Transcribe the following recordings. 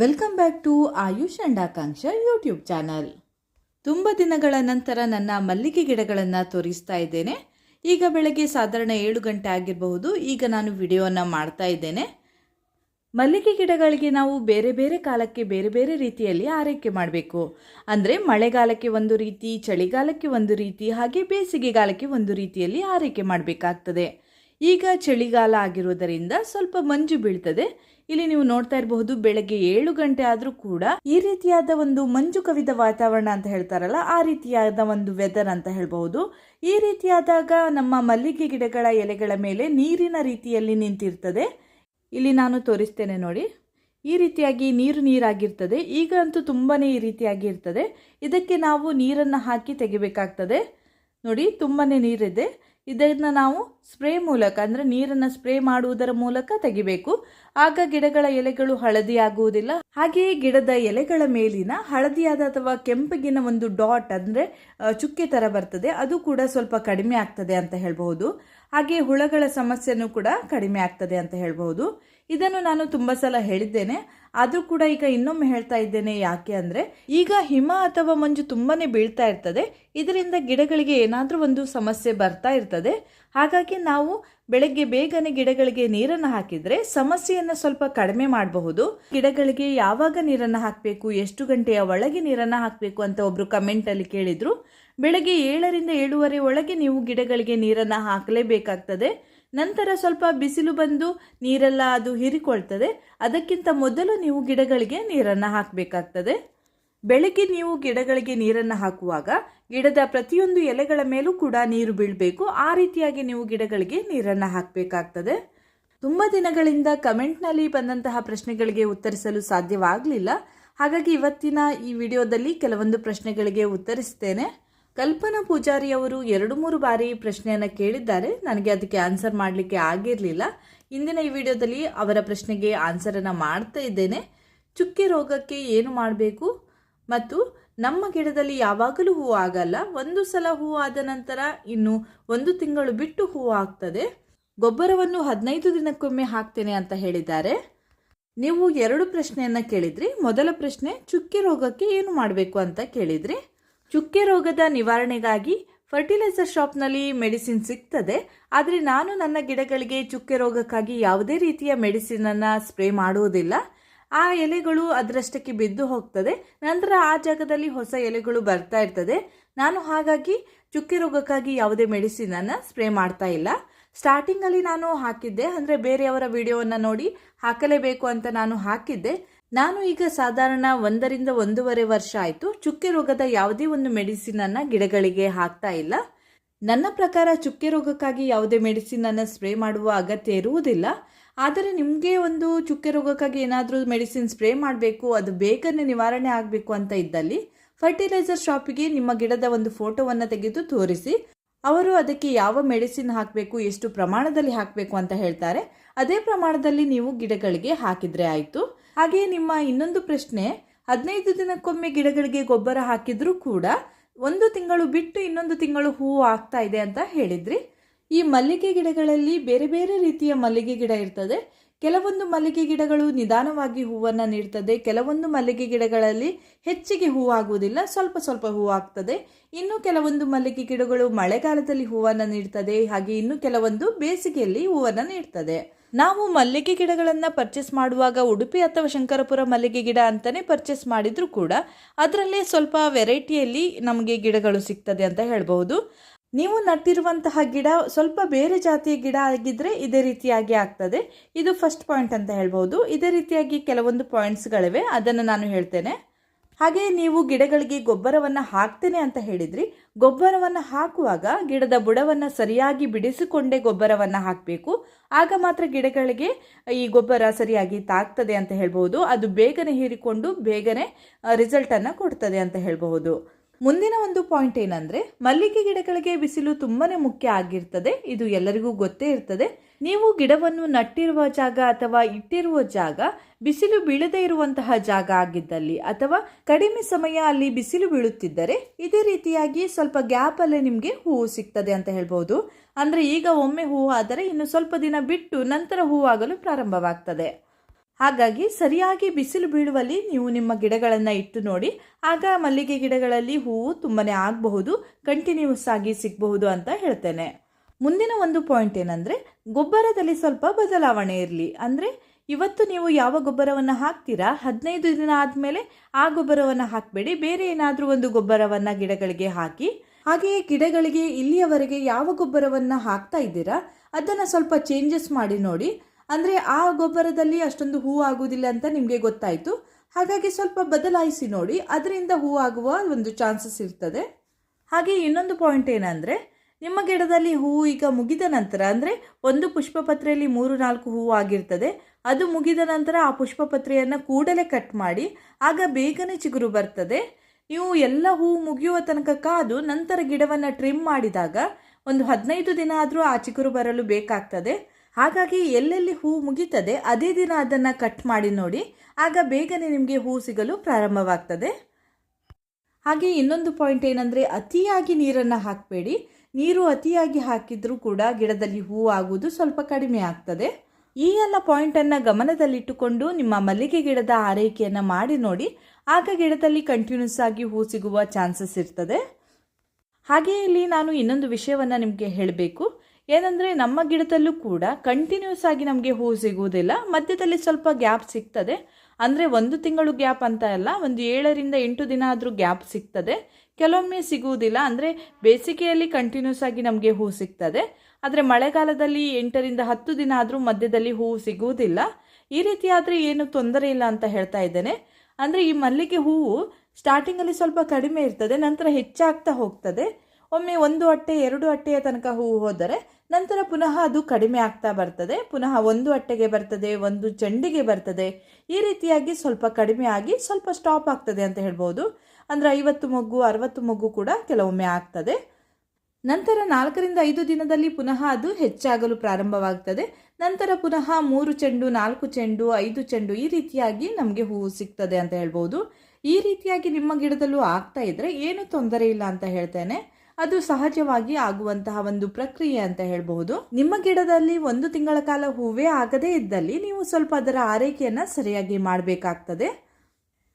Welcome back to Ayush ಅಂಡಾಕಾಂಕ್ಷ YouTube channel. ತುಂಬ ದಿನಗಳ ನಂತರ ನನ್ನ ಮಲ್ಲಿಗೆ ಗಿಡಗಳನ್ನು ತೋರಿಸ್ತಾ ಇದ್ದೇನೆ. ಈಗ ಬೆಳಗ್ಗೆ ಸಾಧಾರಣ ಏಳು ಗಂಟೆ ಆಗಿರಬಹುದು. ಈಗ ನಾನು ವಿಡಿಯೋನ ಮಾಡ್ತಾ ಇದ್ದೇನೆ. ಮಲ್ಲಿಗೆ ಗಿಡಗಳಿಗೆ ನಾವು ಬೇರೆ ಬೇರೆ ಕಾಲಕ್ಕೆ ಬೇರೆ ಬೇರೆ ರೀತಿಯಲ್ಲಿ ಆರೈಕೆ ಮಾಡಬೇಕು. ಅಂದರೆ ಮಳೆಗಾಲಕ್ಕೆ ಒಂದು ರೀತಿ, ಚಳಿಗಾಲಕ್ಕೆ ಒಂದು ರೀತಿ, ಹಾಗೆ ಬೇಸಿಗೆಗಾಲಕ್ಕೆ ಒಂದು ರೀತಿಯಲ್ಲಿ ಆರೈಕೆ ಮಾಡಬೇಕಾಗ್ತದೆ. ಈಗ ಚಳಿಗಾಲ ಆಗಿರುವುದರಿಂದ ಸ್ವಲ್ಪ ಮಂಜು ಬೀಳ್ತದೆ. ಇಲ್ಲಿ ನೀವು ನೋಡ್ತಾ ಇರಬಹುದು, ಬೆಳಗ್ಗೆ ಏಳು ಗಂಟೆ ಆದರೂ ಕೂಡ ಈ ರೀತಿಯಾದ ಒಂದು ಮಂಜು ಕವಿದ ವಾತಾವರಣ ಅಂತ ಹೇಳ್ತಾರಲ್ಲ, ಆ ರೀತಿಯಾದ ಒಂದು ವೆದರ್ ಅಂತ ಹೇಳಬಹುದು. ಈ ರೀತಿಯಾದಾಗ ನಮ್ಮ ಮಲ್ಲಿಗೆ ಗಿಡಗಳ ಎಲೆಗಳ ಮೇಲೆ ನೀರಿನ ರೀತಿಯಲ್ಲಿ ನಿಂತಿರ್ತದೆ. ಇಲ್ಲಿ ನಾನು ತೋರಿಸ್ತೇನೆ ನೋಡಿ. ಈ ರೀತಿಯಾಗಿ ನೀರು ನೀರಾಗಿರ್ತದೆ. ಈಗ ಅಂತೂ ತುಂಬಾ ಈ ರೀತಿಯಾಗಿ ಇರ್ತದೆ. ಇದಕ್ಕೆ ನಾವು ನೀರನ್ನು ಹಾಕಿ ತೆಗಿಬೇಕಾಗ್ತದೆ. ನೋಡಿ ತುಂಬಾ ನೀರಿದೆ. ಇದನ್ನು ನಾವು ಸ್ಪ್ರೇ ಮೂಲಕ, ಅಂದರೆ ನೀರನ್ನು ಸ್ಪ್ರೇ ಮಾಡುವುದರ ಮೂಲಕ ತೆಗಿಬೇಕು. ಆಗ ಗಿಡಗಳ ಎಲೆಗಳು ಹಳದಿಯಾಗುವುದಿಲ್ಲ. ಹಾಗೆಯೇ ಗಿಡದ ಎಲೆಗಳ ಮೇಲಿನ ಹಳದಿಯಾದ ಅಥವಾ ಕೆಂಪಗಿನ ಒಂದು ಡಾಟ್, ಅಂದರೆ ಚುಕ್ಕೆ ಥರ ಬರ್ತದೆ. ಅದು ಕೂಡ ಸ್ವಲ್ಪ ಕಡಿಮೆ ಆಗ್ತದೆ ಅಂತ ಹೇಳಬಹುದು. ಹಾಗೆ ಹುಳಗಳ ಸಮಸ್ಯೆನೂ ಕೂಡ ಕಡಿಮೆ ಆಗ್ತದೆ ಅಂತ ಹೇಳ್ಬಹುದು. ಇದನ್ನು ನಾನು ತುಂಬ ಸಲ ಹೇಳಿದ್ದೇನೆ. ಆದರೂ ಕೂಡ ಈಗ ಇನ್ನೊಮ್ಮೆ ಹೇಳ್ತಾ ಇದ್ದೇನೆ ಯಾಕೆ ಅಂದರೆ, ಈಗ ಹಿಮ ಅಥವಾ ಮಂಜು ತುಂಬಾ ಬೀಳ್ತಾ ಇರ್ತದೆ. ಇದರಿಂದ ಗಿಡಗಳಿಗೆ ಏನಾದರೂ ಒಂದು ಸಮಸ್ಯೆ ಬರ್ತಾ ಇರ್ತದೆ. ಹಾಗಾಗಿ ನಾವು ಬೆಳಗ್ಗೆ ಬೇಗನೆ ಗಿಡಗಳಿಗೆ ನೀರನ್ನು ಹಾಕಿದರೆ ಸಮಸ್ಯೆಯನ್ನು ಸ್ವಲ್ಪ ಕಡಿಮೆ ಮಾಡಬಹುದು. ಗಿಡಗಳಿಗೆ ಯಾವಾಗ ನೀರನ್ನು ಹಾಕಬೇಕು, ಎಷ್ಟು ಗಂಟೆಯ ಒಳಗೆ ನೀರನ್ನು ಹಾಕಬೇಕು ಅಂತ ಒಬ್ಬರು ಕಮೆಂಟಲ್ಲಿ ಕೇಳಿದರು. ಬೆಳಗ್ಗೆ ಏಳರಿಂದ ಏಳುವರೆ ಒಳಗೆ ನೀವು ಗಿಡಗಳಿಗೆ ನೀರನ್ನು ಹಾಕಲೇಬೇಕಾಗ್ತದೆ. ನಂತರ ಸ್ವಲ್ಪ ಬಿಸಿಲು ಬಂದು ನೀರೆಲ್ಲ ಅದು ಹೀರಿಕೊಳ್ತದೆ. ಅದಕ್ಕಿಂತ ಮೊದಲು ನೀವು ಗಿಡಗಳಿಗೆ ನೀರನ್ನು ಹಾಕಬೇಕಾಗ್ತದೆ. ಬೆಳಗ್ಗೆ ನೀವು ಗಿಡಗಳಿಗೆ ನೀರನ್ನು ಹಾಕುವಾಗ ಗಿಡದ ಪ್ರತಿಯೊಂದು ಎಲೆಗಳ ಮೇಲೂ ಕೂಡ ನೀರು ಬೀಳಬೇಕು. ಆ ರೀತಿಯಾಗಿ ನೀವು ಗಿಡಗಳಿಗೆ ನೀರನ್ನು ಹಾಕಬೇಕಾಗ್ತದೆ. ತುಂಬ ದಿನಗಳಿಂದ ಕಮೆಂಟ್ನಲ್ಲಿ ಬಂದಂತಹ ಪ್ರಶ್ನೆಗಳಿಗೆ ಉತ್ತರಿಸಲು ಸಾಧ್ಯವಾಗಲಿಲ್ಲ. ಹಾಗಾಗಿ ಇವತ್ತಿನ ಈ ವಿಡಿಯೋದಲ್ಲಿ ಕೆಲವೊಂದು ಪ್ರಶ್ನೆಗಳಿಗೆ ಉತ್ತರಿಸ್ತೇನೆ. ಕಲ್ಪನಾ ಪೂಜಾರಿ ಅವರು ಎರಡು ಮೂರು ಬಾರಿ ಪ್ರಶ್ನೆಯನ್ನು ಕೇಳಿದ್ದಾರೆ. ನನಗೆ ಅದಕ್ಕೆ ಆನ್ಸರ್ ಮಾಡಲಿಕ್ಕೆ ಆಗಿರಲಿಲ್ಲ. ಇಂದಿನ ಈ ವಿಡಿಯೋದಲ್ಲಿ ಅವರ ಪ್ರಶ್ನೆಗೆ ಆನ್ಸರನ್ನು ಮಾಡ್ತಾ ಇದ್ದೇನೆ. ಚುಕ್ಕೆ ರೋಗಕ್ಕೆ ಏನು ಮಾಡಬೇಕು? ಮತ್ತು ನಮ್ಮ ಗಿಡದಲ್ಲಿ ಯಾವಾಗಲೂ ಹೂವು ಆಗಲ್ಲ. ಒಂದು ಸಲ ಹೂವು ಆದ ನಂತರ ಇನ್ನು ಒಂದು ತಿಂಗಳು ಬಿಟ್ಟು ಹೂವು ಆಗ್ತದೆ. ಗೊಬ್ಬರವನ್ನು ಹದಿನೈದು ದಿನಕ್ಕೊಮ್ಮೆ ಹಾಕ್ತೇನೆ ಅಂತ ಹೇಳಿದ್ದಾರೆ. ನೀವು ಎರಡು ಪ್ರಶ್ನೆಯನ್ನು ಕೇಳಿದ್ರಿ. ಮೊದಲ ಪ್ರಶ್ನೆ, ಚುಕ್ಕೆ ರೋಗಕ್ಕೆ ಏನು ಮಾಡಬೇಕು ಅಂತ ಕೇಳಿದ್ರಿ. ಚುಕ್ಕೆ ರೋಗದ ನಿವಾರಣೆಗಾಗಿ ಫರ್ಟಿಲೈಸರ್ ಶಾಪ್ನಲ್ಲಿ ಮೆಡಿಸಿನ್ ಸಿಗ್ತದೆ, ಆದರೆ ನಾನು ನನ್ನ ಗಿಡಗಳಿಗೆ ಚುಕ್ಕೆ ರೋಗಕ್ಕಾಗಿ ಯಾವುದೇ ರೀತಿಯ ಮೆಡಿಸಿನನ್ನು ಸ್ಪ್ರೇ ಮಾಡುವುದಿಲ್ಲ. ಆ ಎಲೆಗಳು ಅದರಷ್ಟಕ್ಕೆ ಬಿದ್ದು ಹೋಗ್ತದೆ. ನಂತರ ಆ ಜಾಗದಲ್ಲಿ ಹೊಸ ಎಲೆಗಳು ಬರ್ತಾ ಇರ್ತದೆ. ನಾನು ಹಾಗಾಗಿ ಚುಕ್ಕೆ ರೋಗಕ್ಕಾಗಿ ಯಾವುದೇ ಮೆಡಿಸಿನನ್ನು ಸ್ಪ್ರೇ ಮಾಡ್ತಾ ಇಲ್ಲ. ಸ್ಟಾರ್ಟಿಂಗಲ್ಲಿ ನಾನು ಹಾಕಿದ್ದೆ, ಅಂದರೆ ಬೇರೆಯವರ ವಿಡಿಯೋವನ್ನು ನೋಡಿ ಹಾಕಲೇಬೇಕು ಅಂತ ನಾನು ಹಾಕಿದ್ದೆ. ನಾನು ಈಗ ಸಾಧಾರಣ ಒಂದರಿಂದ ಒಂದೂವರೆ ವರ್ಷ ಆಯಿತು. ಚುಕ್ಕೆ ರೋಗದ ಯಾವುದೇ ಒಂದು ಮೆಡಿಸಿನನ್ನು ಗಿಡಗಳಿಗೆ ಹಾಕ್ತಾ ಇಲ್ಲ. ನನ್ನ ಪ್ರಕಾರ ಚುಕ್ಕೆ ರೋಗಕ್ಕಾಗಿ ಯಾವುದೇ ಮೆಡಿಸಿನನ್ನು ಸ್ಪ್ರೇ ಮಾಡುವ ಅಗತ್ಯ ಇರುವುದಿಲ್ಲ. ಆದರೆ ನಿಮಗೆ ಒಂದು ಚುಕ್ಕೆ ರೋಗಕ್ಕಾಗಿ ಏನಾದರೂ ಮೆಡಿಸಿನ್ ಸ್ಪ್ರೇ ಮಾಡಬೇಕು, ಅದು ಬೇಗನೆ ನಿವಾರಣೆ ಆಗಬೇಕು ಅಂತ ಇದ್ದಲ್ಲಿ ಫರ್ಟಿಲೈಸರ್ ಶಾಪಿಗೆ ನಿಮ್ಮ ಗಿಡದ ಒಂದು ಫೋಟೋವನ್ನು ತೆಗೆದು ತೋರಿಸಿ. ಅವರು ಅದಕ್ಕೆ ಯಾವ ಮೆಡಿಸಿನ್ ಹಾಕಬೇಕು, ಎಷ್ಟು ಪ್ರಮಾಣದಲ್ಲಿ ಹಾಕಬೇಕು ಅಂತ ಹೇಳ್ತಾರೆ. ಅದೇ ಪ್ರಮಾಣದಲ್ಲಿ ನೀವು ಗಿಡಗಳಿಗೆ ಹಾಕಿದ್ರೆ ಆಯಿತು. ಹಾಗೆಯೇ ನಿಮ್ಮ ಇನ್ನೊಂದು ಪ್ರಶ್ನೆ, ಹದಿನೈದು ದಿನಕ್ಕೊಮ್ಮೆ ಗಿಡಗಳಿಗೆ ಗೊಬ್ಬರ ಹಾಕಿದ್ರೂ ಕೂಡ ಒಂದು ತಿಂಗಳು ಬಿಟ್ಟು ಇನ್ನೊಂದು ತಿಂಗಳು ಹೂವು ಆಗ್ತಾ ಇದೆ ಅಂತ ಹೇಳಿದ್ರಿ. ಈ ಮಲ್ಲಿಗೆ ಗಿಡಗಳಲ್ಲಿ ಬೇರೆ ಬೇರೆ ರೀತಿಯ ಮಲ್ಲಿಗೆ ಗಿಡ ಇರ್ತದೆ. ಕೆಲವೊಂದು ಮಲ್ಲಿಗೆ ಗಿಡಗಳು ನಿಧಾನವಾಗಿ ಹೂವನ್ನು ನೀಡ್ತದೆ, ಕೆಲವೊಂದು ಮಲ್ಲಿಗೆ ಗಿಡಗಳಲ್ಲಿ ಹೆಚ್ಚಿಗೆ ಹೂವಾಗುವುದಿಲ್ಲ ಸ್ವಲ್ಪ ಸ್ವಲ್ಪ ಹೂವಾಗ್ತದೆ ಇನ್ನು ಕೆಲವೊಂದು ಮಲ್ಲಿಗೆ ಗಿಡಗಳು ಮಳೆಗಾಲದಲ್ಲಿ ಹೂವನ್ನು ನೀಡ್ತದೆ, ಹಾಗೆ ಇನ್ನು ಕೆಲವೊಂದು ಬೇಸಿಗೆಯಲ್ಲಿ ಹೂವನ್ನು ನೀಡ್ತದೆ. ನಾವು ಮಲ್ಲಿಗೆ ಗಿಡಗಳನ್ನು ಪರ್ಚೇಸ್ ಮಾಡುವಾಗ ಉಡುಪಿ ಅಥವಾ ಶಂಕರಪುರ ಮಲ್ಲಿಗೆ ಗಿಡ ಅಂತಲೇ ಪರ್ಚೇಸ್ ಮಾಡಿದರೂ ಕೂಡ, ಅದರಲ್ಲೇ ಸ್ವಲ್ಪ ವೆರೈಟಿಯಲ್ಲಿ ನಮಗೆ ಗಿಡಗಳು ಸಿಗ್ತದೆ ಅಂತ ಹೇಳ್ಬಹುದು. ನೀವು ನಟ್ಟಿರುವಂತಹ ಗಿಡ ಸ್ವಲ್ಪ ಬೇರೆ ಜಾತಿಯ ಗಿಡ ಆಗಿದ್ರೆ ಇದೇ ರೀತಿಯಾಗಿ ಆಗ್ತದೆ. ಇದು ಫಸ್ಟ್ ಪಾಯಿಂಟ್ ಅಂತ ಹೇಳ್ಬೋದು. ಇದೇ ರೀತಿಯಾಗಿ ಕೆಲವೊಂದು ಪಾಯಿಂಟ್ಸ್ಗಳಿವೆ ಅದನ್ನು ನಾನು ಹೇಳ್ತೇನೆ. ಹಾಗೆ ನೀವು ಗಿಡಗಳಿಗೆ ಗೊಬ್ಬರವನ್ನು ಹಾಕ್ತೇನೆ ಅಂತ ಹೇಳಿದ್ರಿ. ಗೊಬ್ಬರವನ್ನು ಹಾಕುವಾಗ ಗಿಡದ ಬುಡವನ್ನು ಸರಿಯಾಗಿ ಬಿಡಿಸಿಕೊಂಡೇ ಗೊಬ್ಬರವನ್ನು ಹಾಕಬೇಕು. ಆಗ ಮಾತ್ರ ಗಿಡಗಳಿಗೆ ಈ ಗೊಬ್ಬರ ಸರಿಯಾಗಿ ತಾಗ್ತದೆ ಅಂತ ಹೇಳ್ಬೋದು. ಅದು ಬೇಗನೆ ಹೀರಿಕೊಂಡು ಬೇಗನೆ ರಿಸಲ್ಟನ್ನು ಕೊಡ್ತದೆ ಅಂತ ಹೇಳ್ಬಹುದು. ಮುಂದಿನ ಒಂದು ಪಾಯಿಂಟ್ ಏನಂದ್ರೆ, ಮಲ್ಲಿಗೆ ಗಿಡಗಳಿಗೆ ಬಿಸಿಲು ತುಂಬಾನೇ ಮುಖ್ಯ ಆಗಿರ್ತದೆ. ಇದು ಎಲ್ಲರಿಗೂ ಗೊತ್ತೇ ಇರ್ತದೆ. ನೀವು ಗಿಡವನ್ನು ನಟ್ಟಿರುವ ಜಾಗ ಅಥವಾ ಇಟ್ಟಿರುವ ಜಾಗ ಬಿಸಿಲು ಬೀಳದೇ ಇರುವಂತಹ ಜಾಗ ಆಗಿದ್ದಲ್ಲಿ ಅಥವಾ ಕಡಿಮೆ ಸಮಯ ಅಲ್ಲಿ ಬಿಸಿಲು ಬೀಳುತ್ತಿದ್ದರೆ, ಇದೇ ರೀತಿಯಾಗಿ ಸ್ವಲ್ಪ ಗ್ಯಾಪ್ ಅಲ್ಲೇ ನಿಮಗೆ ಹೂವು ಸಿಗ್ತದೆ ಅಂತ ಹೇಳ್ಬೋದು. ಅಂದ್ರೆ ಈಗ ಒಮ್ಮೆ ಹೂವು ಆದರೆ ಇನ್ನು ಸ್ವಲ್ಪ ದಿನ ಬಿಟ್ಟು ನಂತರ ಹೂವಾಗಲು ಪ್ರಾರಂಭವಾಗ್ತದೆ. ಹಾಗಾಗಿ ಸರಿಯಾಗಿ ಬಿಸಿಲು ಬೀಳುವಲ್ಲಿ ನೀವು ನಿಮ್ಮ ಗಿಡಗಳನ್ನು ಇಟ್ಟು ನೋಡಿ. ಆಗ ಮಲ್ಲಿಗೆ ಗಿಡಗಳಲ್ಲಿ ಹೂವು ತುಂಬಾ ಆಗಬಹುದು ಕಂಟಿನ್ಯೂಸ್ ಆಗಿ ಸಿಗಬಹುದು ಅಂತ ಹೇಳ್ತೇನೆ. ಮುಂದಿನ ಒಂದು ಪಾಯಿಂಟ್ ಏನಂದರೆ, ಗೊಬ್ಬರದಲ್ಲಿ ಸ್ವಲ್ಪ ಬದಲಾವಣೆ ಇರಲಿ. ಅಂದರೆ, ಇವತ್ತು ನೀವು ಯಾವ ಗೊಬ್ಬರವನ್ನು ಹಾಕ್ತೀರಾ, ಹದಿನೈದು ದಿನ ಆದಮೇಲೆ ಆ ಗೊಬ್ಬರವನ್ನು ಹಾಕಬೇಡಿ, ಬೇರೆ ಏನಾದರೂ ಒಂದು ಗೊಬ್ಬರವನ್ನು ಗಿಡಗಳಿಗೆ ಹಾಕಿ. ಹಾಗೆಯೇ ಗಿಡಗಳಿಗೆ ಇಲ್ಲಿಯವರೆಗೆ ಯಾವ ಗೊಬ್ಬರವನ್ನು ಹಾಕ್ತಾ ಇದ್ದೀರಾ, ಅದನ್ನು ಸ್ವಲ್ಪ ಚೇಂಜಸ್ ಮಾಡಿ ನೋಡಿ. ಅಂದರೆ ಆ ಗೊಬ್ಬರದಲ್ಲಿ ಅಷ್ಟೊಂದು ಹೂ ಆಗುವುದಿಲ್ಲ ಅಂತ ನಿಮಗೆ ಗೊತ್ತಾಯಿತು. ಹಾಗಾಗಿ ಸ್ವಲ್ಪ ಬದಲಾಯಿಸಿ ನೋಡಿ, ಅದರಿಂದ ಹೂ ಆಗುವ ಒಂದು ಚಾನ್ಸಸ್ ಇರ್ತದೆ. ಹಾಗೆ ಇನ್ನೊಂದು ಪಾಯಿಂಟ್ ಏನಂದರೆ, ನಿಮ್ಮ ಗಿಡದಲ್ಲಿ ಹೂವು ಈಗ ಮುಗಿದ ನಂತರ, ಅಂದರೆ ಒಂದು ಪುಷ್ಪಪತ್ರೆಯಲ್ಲಿ ಮೂರು, ನಾಲ್ಕು ಹೂವು ಆಗಿರ್ತದೆ. ಅದು ಮುಗಿದ ನಂತರ ಆ ಪುಷ್ಪಪತ್ರೆಯನ್ನು ಕೂಡಲೇ ಕಟ್ ಮಾಡಿ, ಆಗ ಬೇಗನೆ ಚಿಗುರು ಬರ್ತದೆ. ನೀವು ಎಲ್ಲ ಹೂವು ಮುಗಿಯುವ ತನಕ ಕಾದು ನಂತರ ಗಿಡವನ್ನು ಟ್ರಿಮ್ ಮಾಡಿದಾಗ, ಒಂದು ಹದಿನೈದು ದಿನ ಆದರೂ ಆ ಚಿಗುರು ಬರಲು ಬೇಕಾಗ್ತದೆ. ಹಾಗಾಗಿ ಎಲ್ಲೆಲ್ಲಿ ಹೂ ಮುಗೀತದೆ ಅದೇ ದಿನ ಅದನ್ನು ಕಟ್ ಮಾಡಿ ನೋಡಿ. ಆಗ ಬೇಗನೆ ನಿಮಗೆ ಹೂ ಸಿಗಲು ಪ್ರಾರಂಭವಾಗ್ತದೆ. ಹಾಗೆ ಇನ್ನೊಂದು ಪಾಯಿಂಟ್ ಏನಂದರೆ ಅತಿಯಾಗಿ ನೀರನ್ನು ಹಾಕಬೇಡಿ. ನೀರು ಅತಿಯಾಗಿ ಹಾಕಿದರೂ ಕೂಡ ಗಿಡದಲ್ಲಿ ಹೂ ಆಗುವುದು ಸ್ವಲ್ಪ ಕಡಿಮೆ ಆಗ್ತದೆ. ಈ ಎಲ್ಲ ಪಾಯಿಂಟನ್ನು ಗಮನದಲ್ಲಿಟ್ಟುಕೊಂಡು ನಿಮ್ಮ ಮಲ್ಲಿಗೆ ಗಿಡದ ಆರೈಕೆಯನ್ನು ಮಾಡಿ ನೋಡಿ. ಆಗ ಗಿಡದಲ್ಲಿ ಕಂಟಿನ್ಯೂಸ್ ಆಗಿ ಹೂ ಸಿಗುವ ಚಾನ್ಸಸ್ ಇರ್ತದೆ. ಹಾಗೆ ಇಲ್ಲಿ ನಾನು ಇನ್ನೊಂದು ವಿಷಯವನ್ನು ನಿಮಗೆ ಹೇಳಬೇಕು. ಏನಂದರೆ ನಮ್ಮ ಗಿಡದಲ್ಲೂ ಕೂಡ ಕಂಟಿನ್ಯೂಸ್ ಆಗಿ ನಮಗೆ ಹೂ ಸಿಗುವುದಿಲ್ಲ. ಮಧ್ಯದಲ್ಲಿ ಸ್ವಲ್ಪ ಗ್ಯಾಪ್ ಸಿಗ್ತದೆ. ಅಂದರೆ ಒಂದು ತಿಂಗಳು ಗ್ಯಾಪ್ ಅಂತ ಅಲ್ಲ, ಒಂದು ಏಳರಿಂದ ಎಂಟು ದಿನ ಆದರೂ ಗ್ಯಾಪ್ ಸಿಗ್ತದೆ. ಕೆಲವೊಮ್ಮೆ ಸಿಗುವುದಿಲ್ಲ. ಅಂದರೆ ಬೇಸಿಗೆಯಲ್ಲಿ ಕಂಟಿನ್ಯೂಸ್ ಆಗಿ ನಮಗೆ ಹೂ ಸಿಗ್ತದೆ. ಆದರೆ ಮಳೆಗಾಲದಲ್ಲಿ ಎಂಟರಿಂದ ಹತ್ತು ದಿನ ಆದರೂ ಮಧ್ಯದಲ್ಲಿ ಹೂವು ಸಿಗುವುದಿಲ್ಲ. ಈ ರೀತಿ ಆದರೆ ಏನು ತೊಂದರೆ ಇಲ್ಲ ಅಂತ ಹೇಳ್ತಾ ಇದ್ದೇನೆ. ಅಂದರೆ ಈ ಮಲ್ಲಿಗೆ ಹೂವು ಸ್ಟಾರ್ಟಿಂಗಲ್ಲಿ ಸ್ವಲ್ಪ ಕಡಿಮೆ ಇರ್ತದೆ, ನಂತರ ಹೆಚ್ಚಾಗ್ತಾ ಹೋಗ್ತದೆ. ಒಮ್ಮೆ ಒಂದು ಅಟ್ಟೆ, ಎರಡು ಅಟ್ಟೆಯ ತನಕ ಹೂವು ಹೋದರೆ ನಂತರ ಪುನಃ ಅದು ಕಡಿಮೆ ಆಗ್ತಾ ಬರ್ತದೆ. ಪುನಃ ಒಂದು ಅಟ್ಟೆಗೆ ಬರ್ತದೆ, ಒಂದು ಚೆಂಡಿಗೆ ಬರ್ತದೆ. ಈ ರೀತಿಯಾಗಿ ಸ್ವಲ್ಪ ಕಡಿಮೆ ಆಗಿ ಸ್ವಲ್ಪ ಸ್ಟಾಪ್ ಆಗ್ತದೆ ಅಂತ ಹೇಳ್ಬೋದು. ಅಂದರೆ ಐವತ್ತು ಮೊಗ್ಗು, ಅರವತ್ತು ಮೊಗ್ಗು ಕೂಡ ಕೆಲವೊಮ್ಮೆ ಆಗ್ತದೆ. ನಂತರ ನಾಲ್ಕರಿಂದ ಐದು ದಿನದಲ್ಲಿ ಪುನಃ ಅದು ಹೆಚ್ಚಾಗಲು ಪ್ರಾರಂಭವಾಗ್ತದೆ. ನಂತರ ಪುನಃ ಮೂರು ಚೆಂಡು, ನಾಲ್ಕು ಚೆಂಡು, ಐದು ಚೆಂಡು ಈ ರೀತಿಯಾಗಿ ನಮಗೆ ಹೂವು ಸಿಗ್ತದೆ ಅಂತ ಹೇಳ್ಬೋದು. ಈ ರೀತಿಯಾಗಿ ನಿಮ್ಮ ಗಿಡದಲ್ಲೂ ಆಗ್ತಾ ಇದ್ರೆ ಏನು ತೊಂದರೆ ಇಲ್ಲ ಅಂತ ಹೇಳ್ತೇನೆ. ಅದು ಸಹಜವಾಗಿ ಆಗುವಂತಹ ಒಂದು ಪ್ರಕ್ರಿಯೆ ಅಂತ ಹೇಳಬಹುದು. ನಿಮ್ಮ ಗಿಡದಲ್ಲಿ ಒಂದು ತಿಂಗಳ ಕಾಲ ಹೂವೇ ಆಗದೇ ಇದ್ದಲ್ಲಿ ನೀವು ಸ್ವಲ್ಪ ಅದರ ಆರೈಕೆಯನ್ನು ಸರಿಯಾಗಿ ಮಾಡಬೇಕಾಗ್ತದೆ.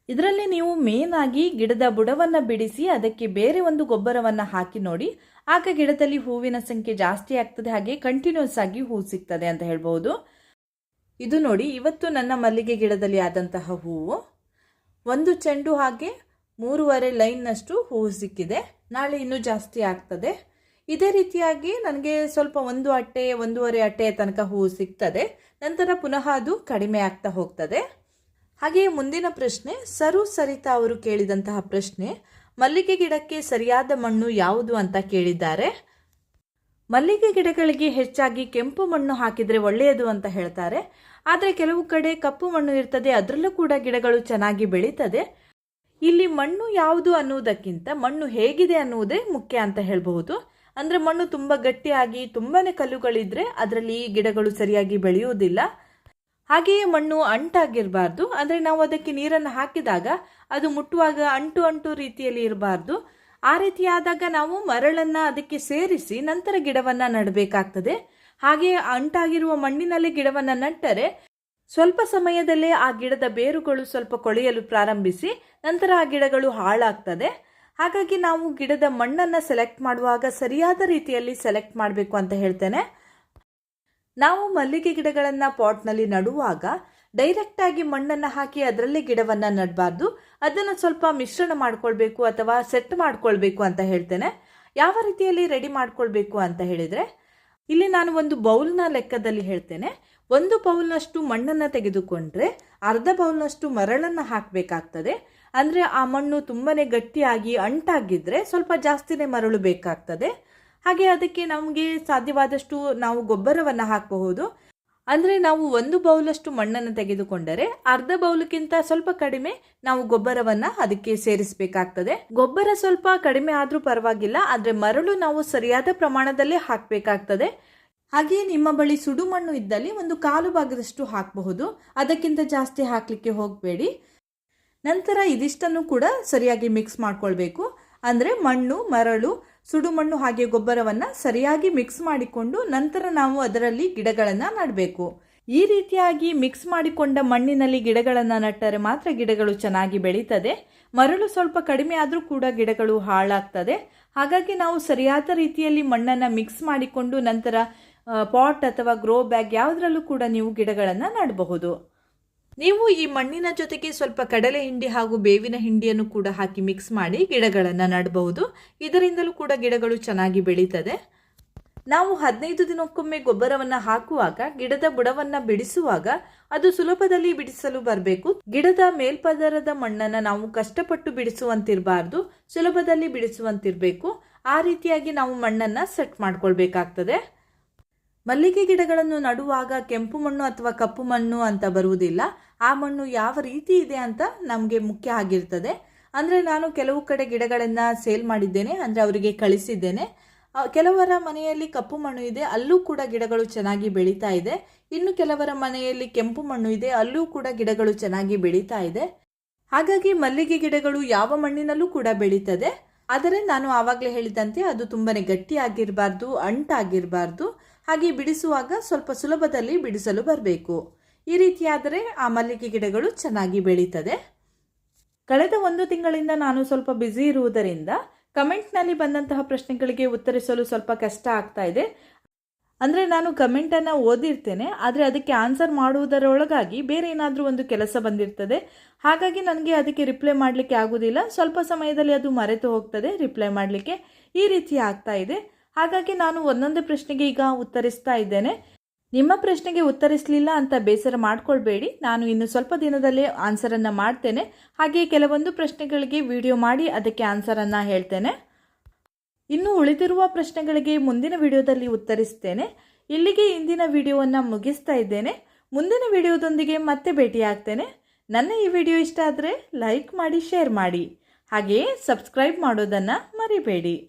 ಇದರಲ್ಲಿ ನೀವು ಮೇನ್ ಆಗಿ ಗಿಡದ ಬುಡವನ್ನು ಬಿಡಿಸಿ ಅದಕ್ಕೆ ಬೇರೆ ಒಂದು ಗೊಬ್ಬರವನ್ನು ಹಾಕಿ ನೋಡಿ. ಆಗ ಗಿಡದಲ್ಲಿ ಹೂವಿನ ಸಂಖ್ಯೆ ಜಾಸ್ತಿ ಆಗ್ತದೆ, ಹಾಗೆ ಕಂಟಿನ್ಯೂಸ್ ಆಗಿ ಹೂ ಸಿಗ್ತದೆ ಅಂತ ಹೇಳ್ಬೋದು ಇದು ನೋಡಿ, ಇವತ್ತು ನನ್ನ ಮಲ್ಲಿಗೆ ಗಿಡದಲ್ಲಿ ಆದಂತಹ ಹೂವು. ಒಂದು ಚೆಂಡು ಹಾಗೆ ಮೂರುವರೆ ಲೈನ್ನಷ್ಟು ಹೂವು ಸಿಕ್ಕಿದೆ. ನಾಳೆ ಇನ್ನೂ ಜಾಸ್ತಿ ಆಗ್ತದೆ. ಇದೇ ರೀತಿಯಾಗಿ ನನಗೆ ಸ್ವಲ್ಪ ಒಂದು ಅಟ್ಟೆ, ಒಂದೂವರೆ ಅಟ್ಟೆಯ ತನಕ ಹೂವು ಸಿಗ್ತದೆ. ನಂತರ ಪುನಃ ಅದು ಕಡಿಮೆ ಆಗ್ತಾ ಹೋಗ್ತದೆ. ಹಾಗೆಯೇ ಮುಂದಿನ ಪ್ರಶ್ನೆ, ಸರು ಸರಿತಾ ಅವರು ಕೇಳಿದಂತಹ ಪ್ರಶ್ನೆ, ಮಲ್ಲಿಗೆ ಗಿಡಕ್ಕೆ ಸರಿಯಾದ ಮಣ್ಣು ಯಾವುದು ಅಂತ ಕೇಳಿದ್ದಾರೆ. ಮಲ್ಲಿಗೆ ಗಿಡಗಳಿಗೆ ಹೆಚ್ಚಾಗಿ ಕೆಂಪು ಮಣ್ಣು ಹಾಕಿದರೆ ಒಳ್ಳೆಯದು ಅಂತ ಹೇಳ್ತಾರೆ. ಆದರೆ ಕೆಲವು ಕಡೆ ಕಪ್ಪು ಮಣ್ಣು ಇರ್ತದೆ, ಅದರಲ್ಲೂ ಕೂಡ ಗಿಡಗಳು ಚೆನ್ನಾಗಿ ಬೆಳೀತದೆ. ಇಲ್ಲಿ ಮಣ್ಣು ಯಾವುದು ಅನ್ನುವುದಕ್ಕಿಂತ ಮಣ್ಣು ಹೇಗಿದೆ ಅನ್ನುವುದೇ ಮುಖ್ಯ ಅಂತ ಹೇಳಬಹುದು. ಅಂದರೆ ಮಣ್ಣು ತುಂಬ ಗಟ್ಟಿಯಾಗಿ ತುಂಬಾ ಕಲ್ಲುಗಳಿದ್ರೆ ಅದರಲ್ಲಿ ಗಿಡಗಳು ಸರಿಯಾಗಿ ಬೆಳೆಯುವುದಿಲ್ಲ. ಹಾಗೆಯೇ ಮಣ್ಣು ಅಂಟಾಗಿರಬಾರ್ದು. ಅಂದರೆ ನಾವು ಅದಕ್ಕೆ ನೀರನ್ನು ಹಾಕಿದಾಗ ಅದು ಮುಟ್ಟುವಾಗ ಅಂಟು ಅಂಟು ರೀತಿಯಲ್ಲಿ ಇರಬಾರ್ದು. ಆ ರೀತಿಯಾದಾಗ ನಾವು ಮರಳನ್ನು ಅದಕ್ಕೆ ಸೇರಿಸಿ ನಂತರ ಗಿಡವನ್ನು ನೆಡಬೇಕಾಗ್ತದೆ. ಹಾಗೆಯೇ ಅಂಟಾಗಿರುವ ಮಣ್ಣಿನಲ್ಲಿ ಗಿಡವನ್ನು ನಟ್ಟರೆ ಸ್ವಲ್ಪ ಸಮಯದಲ್ಲೇ ಆ ಗಿಡದ ಬೇರುಗಳು ಸ್ವಲ್ಪ ಕೊಳೆಯಲು ಪ್ರಾರಂಭಿಸಿ ನಂತರ ಆ ಗಿಡಗಳು ಹಾಳಾಗ್ತದೆ. ಹಾಗಾಗಿ ನಾವು ಗಿಡದ ಮಣ್ಣನ್ನು ಸೆಲೆಕ್ಟ್ ಮಾಡುವಾಗ ಸರಿಯಾದ ರೀತಿಯಲ್ಲಿ ಸೆಲೆಕ್ಟ್ ಮಾಡಬೇಕು ಅಂತ ಹೇಳ್ತೇನೆ. ನಾವು ಮಲ್ಲಿಗೆ ಗಿಡಗಳನ್ನು ಪಾಟ್ನಲ್ಲಿ ನಡುವಾಗ ಡೈರೆಕ್ಟಾಗಿ ಮಣ್ಣನ್ನು ಹಾಕಿ ಅದರಲ್ಲೇ ಗಿಡವನ್ನು ನಡಬಾರ್ದು. ಅದನ್ನು ಸ್ವಲ್ಪ ಮಿಶ್ರಣ ಮಾಡ್ಕೊಳ್ಬೇಕು ಅಥವಾ ಸೆಟ್ ಮಾಡ್ಕೊಳ್ಬೇಕು ಅಂತ ಹೇಳ್ತೇನೆ. ಯಾವ ರೀತಿಯಲ್ಲಿ ರೆಡಿ ಮಾಡ್ಕೊಳ್ಬೇಕು ಅಂತ ಹೇಳಿದರೆ, ಇಲ್ಲಿ ನಾನು ಒಂದು ಬೌಲ್ನ ಲೆಕ್ಕದಲ್ಲಿ ಹೇಳ್ತೇನೆ. ಒಂದು ಬೌಲ್ನಷ್ಟು ಮಣ್ಣನ್ನು ತೆಗೆದುಕೊಂಡ್ರೆ ಅರ್ಧ ಬೌಲ್ನಷ್ಟು ಮರಳನ್ನು ಹಾಕಬೇಕಾಗ್ತದೆ. ಅಂದರೆ ಆ ಮಣ್ಣು ತುಂಬಾ ಗಟ್ಟಿಯಾಗಿ ಅಂಟಾಗಿದ್ದರೆ ಸ್ವಲ್ಪ ಜಾಸ್ತಿನೇ ಮರಳು ಬೇಕಾಗ್ತದೆ ಹಾಗೆ ಅದಕ್ಕೆ ನಮಗೆ ಸಾಧ್ಯವಾದಷ್ಟು ನಾವು ಗೊಬ್ಬರವನ್ನು ಹಾಕಬಹುದು. ಅಂದರೆ ನಾವು ಒಂದು ಬೌಲಷ್ಟು ಮಣ್ಣನ್ನು ತೆಗೆದುಕೊಂಡರೆ ಅರ್ಧ ಬೌಲ್ಗಿಂತ ಸ್ವಲ್ಪ ಕಡಿಮೆ ನಾವು ಗೊಬ್ಬರವನ್ನು ಅದಕ್ಕೆ ಸೇರಿಸಬೇಕಾಗ್ತದೆ. ಗೊಬ್ಬರ ಸ್ವಲ್ಪ ಕಡಿಮೆ ಆದರೂ ಪರವಾಗಿಲ್ಲ, ಆದರೆ ಮರಳು ನಾವು ಸರಿಯಾದ ಪ್ರಮಾಣದಲ್ಲೇ ಹಾಕಬೇಕಾಗ್ತದೆ. ಹಾಗೆಯೇ ನಿಮ್ಮ ಬಳಿ ಸುಡು ಮಣ್ಣು ಇದ್ದಲ್ಲಿ ಒಂದು ಕಾಲು ಭಾಗದಷ್ಟು ಹಾಕಬಹುದು. ಅದಕ್ಕಿಂತ ಜಾಸ್ತಿ ಹಾಕಲಿಕ್ಕೆ ಹೋಗಬೇಡಿ. ನಂತರ ಇದಿಷ್ಟನ್ನು ಕೂಡ ಸರಿಯಾಗಿ ಮಿಕ್ಸ್ ಮಾಡಿಕೊಳ್ಬೇಕು. ಅಂದರೆ ಮಣ್ಣು, ಮರಳು ಸುಡು ಮಣ್ಣು ಹಾಗೆ ಗೊಬ್ಬರವನ್ನು ಸರಿಯಾಗಿ ಮಿಕ್ಸ್ ಮಾಡಿಕೊಂಡು ನಂತರ ನಾವು ಅದರಲ್ಲಿ ಗಿಡಗಳನ್ನು ನೆಡಬೇಕು. ಈ ರೀತಿಯಾಗಿ ಮಿಕ್ಸ್ ಮಾಡಿಕೊಂಡ ಮಣ್ಣಿನಲ್ಲಿ ಗಿಡಗಳನ್ನು ನೆಟ್ಟರೆ ಮಾತ್ರ ಗಿಡಗಳು ಚೆನ್ನಾಗಿ ಬೆಳೀತದೆ. ಮರಳು ಸ್ವಲ್ಪ ಕಡಿಮೆ ಆದರೂ ಕೂಡ ಗಿಡಗಳು ಹಾಳಾಗ್ತದೆ. ಹಾಗಾಗಿ ನಾವು ಸರಿಯಾದ ರೀತಿಯಲ್ಲಿ ಮಣ್ಣನ್ನು ಮಿಕ್ಸ್ ಮಾಡಿಕೊಂಡು ನಂತರ ಪಾಟ್ ಅಥವಾ ಗ್ರೋ ಬ್ಯಾಗ್ ಯಾವುದರಲ್ಲೂ ಕೂಡ ನೀವು ಗಿಡಗಳನ್ನು ನೆಡಬಹುದು. ನೀವು ಈ ಮಣ್ಣಿನ ಜೊತೆಗೆ ಸ್ವಲ್ಪ ಕಡಲೆ ಹಿಂಡಿ ಹಾಗೂ ಬೇವಿನ ಹಿಂಡಿಯನ್ನು ಕೂಡ ಹಾಕಿ ಮಿಕ್ಸ್ ಮಾಡಿ ಗಿಡಗಳನ್ನು ನೆಡಬಹುದು. ಇದರಿಂದಲೂ ಕೂಡ ಗಿಡಗಳು ಚೆನ್ನಾಗಿ ಬೆಳೀತದೆ. ನಾವು ಹದಿನೈದು ದಿನಕ್ಕೊಮ್ಮೆ ಗೊಬ್ಬರವನ್ನು ಹಾಕುವಾಗ, ಗಿಡದ ಬುಡವನ್ನು ಬಿಡಿಸುವಾಗ ಅದು ಸುಲಭದಲ್ಲಿ ಬಿಡಿಸಲು ಬರಬೇಕು. ಗಿಡದ ಮೇಲ್ಪದರದ ಮಣ್ಣನ್ನು ನಾವು ಕಷ್ಟಪಟ್ಟು ಬಿಡಿಸುವಂತಿರಬಾರ್ದು, ಸುಲಭದಲ್ಲಿ ಬಿಡಿಸುವಂತಿರಬೇಕು. ಆ ರೀತಿಯಾಗಿ ನಾವು ಮಣ್ಣನ್ನು ಸೆಟ್ ಮಾಡ್ಕೊಳ್ಬೇಕಾಗ್ತದೆ. ಮಲ್ಲಿಗೆ ಗಿಡಗಳನ್ನು ನಡುವಾಗ ಕೆಂಪು ಮಣ್ಣು ಅಥವಾ ಕಪ್ಪು ಮಣ್ಣು ಅಂತ ಬರುವುದಿಲ್ಲ. ಆ ಮಣ್ಣು ಯಾವ ರೀತಿ ಇದೆ ಅಂತ ನಮಗೆ ಮುಖ್ಯ ಆಗಿರ್ತದೆ. ಅಂದರೆ ನಾನು ಕೆಲವು ಕಡೆ ಗಿಡಗಳನ್ನು ಸೇಲ್ ಮಾಡಿದ್ದೇನೆ, ಅಂದರೆ ಅವರಿಗೆ ಕಳಿಸಿದ್ದೇನೆ. ಕೆಲವರ ಮನೆಯಲ್ಲಿ ಕಪ್ಪು ಮಣ್ಣು ಇದೆ, ಅಲ್ಲೂ ಕೂಡ ಗಿಡಗಳು ಚೆನ್ನಾಗಿ ಬೆಳೀತಾ ಇದೆ. ಇನ್ನು ಕೆಲವರ ಮನೆಯಲ್ಲಿ ಕೆಂಪು ಮಣ್ಣು ಇದೆ, ಅಲ್ಲೂ ಕೂಡ ಗಿಡಗಳು ಚೆನ್ನಾಗಿ ಬೆಳೀತಾ ಇದೆ. ಹಾಗಾಗಿ ಮಲ್ಲಿಗೆ ಗಿಡಗಳು ಯಾವ ಮಣ್ಣಿನಲ್ಲೂ ಕೂಡ ಬೆಳೀತದೆ. ಆದರೆ ನಾನು ಆವಾಗಲೇ ಹೇಳಿದಂತೆ ಅದು ತುಂಬಾನೇ ಗಟ್ಟಿಯಾಗಿರಬಾರ್ದು, ಅಂಟಾಗಿರಬಾರ್ದು. ಹಾಗೆ ಬಿಡಿಸುವಾಗ ಸ್ವಲ್ಪ ಸುಲಭದಲ್ಲಿ ಬಿಡಿಸಲು ಬರಬೇಕು. ಈ ರೀತಿಯಾದರೆ ಆ ಮಲ್ಲಿಗೆ ಗಿಡಗಳು ಚೆನ್ನಾಗಿ ಬೆಳೀತದೆ. ಕಳೆದ ಒಂದು ತಿಂಗಳಿಂದ ನಾನು ಸ್ವಲ್ಪ ಬ್ಯುಸಿ ಇರುವುದರಿಂದ ಕಮೆಂಟ್ನಲ್ಲಿ ಬಂದಂತಹ ಪ್ರಶ್ನೆಗಳಿಗೆ ಉತ್ತರಿಸಲು ಸ್ವಲ್ಪ ಕಷ್ಟ ಆಗ್ತಾ ಇದೆ. ಅಂದರೆ ನಾನು ಕಮೆಂಟನ್ನು ಓದಿರ್ತೇನೆ, ಆದರೆ ಅದಕ್ಕೆ ಆನ್ಸರ್ ಮಾಡುವುದರೊಳಗಾಗಿ ಬೇರೆ ಏನಾದರೂ ಒಂದು ಕೆಲಸ ಬಂದಿರ್ತದೆ. ಹಾಗಾಗಿ ನನಗೆ ಅದಕ್ಕೆ ರಿಪ್ಲೈ ಮಾಡಲಿಕ್ಕೆ ಆಗೋದಿಲ್ಲ. ಸ್ವಲ್ಪ ಸಮಯದಲ್ಲಿ ಅದು ಮರೆತು ಹೋಗ್ತದೆ, ರಿಪ್ಲೈ ಮಾಡಲಿಕ್ಕೆ ಈ ರೀತಿ ಆಗ್ತಾ ಇದೆ. ಹಾಗಾಗಿ ನಾನು ಒಂದೊಂದು ಪ್ರಶ್ನೆಗೆ ಈಗ ಉತ್ತರಿಸ್ತಾ ಇದ್ದೇನೆ. ನಿಮ್ಮ ಪ್ರಶ್ನೆಗೆ ಉತ್ತರಿಸಲಿಲ್ಲ ಅಂತ ಬೇಸರ ಮಾಡ್ಕೊಳ್ಬೇಡಿ. ನಾನು ಇನ್ನು ಸ್ವಲ್ಪ ದಿನದಲ್ಲೇ ಆನ್ಸರನ್ನು ಮಾಡ್ತೇನೆ. ಹಾಗೆ ಕೆಲವೊಂದು ಪ್ರಶ್ನೆಗಳಿಗೆ ವಿಡಿಯೋ ಮಾಡಿ ಅದಕ್ಕೆ ಆನ್ಸರನ್ನು ಹೇಳ್ತೇನೆ. ಇನ್ನು ಉಳಿದಿರುವ ಪ್ರಶ್ನೆಗಳಿಗೆ ಮುಂದಿನ ವಿಡಿಯೋದಲ್ಲಿ ಉತ್ತರಿಸ್ತೇನೆ. ಇಲ್ಲಿಗೆ ಇಂದಿನ ವಿಡಿಯೋವನ್ನು ಮುಗಿಸ್ತಾ ಇದ್ದೇನೆ. ಮುಂದಿನ ವಿಡಿಯೋದೊಂದಿಗೆ ಮತ್ತೆ ಭೇಟಿಯಾಗ್ತೇನೆ. ನನ್ನ ಈ ವಿಡಿಯೋ ಇಷ್ಟ ಆದರೆ ಲೈಕ್ ಮಾಡಿ, ಶೇರ್ ಮಾಡಿ. ಹಾಗೆಯೇ ಸಬ್ಸ್ಕ್ರೈಬ್ ಮಾಡೋದನ್ನು ಮರಿಬೇಡಿ.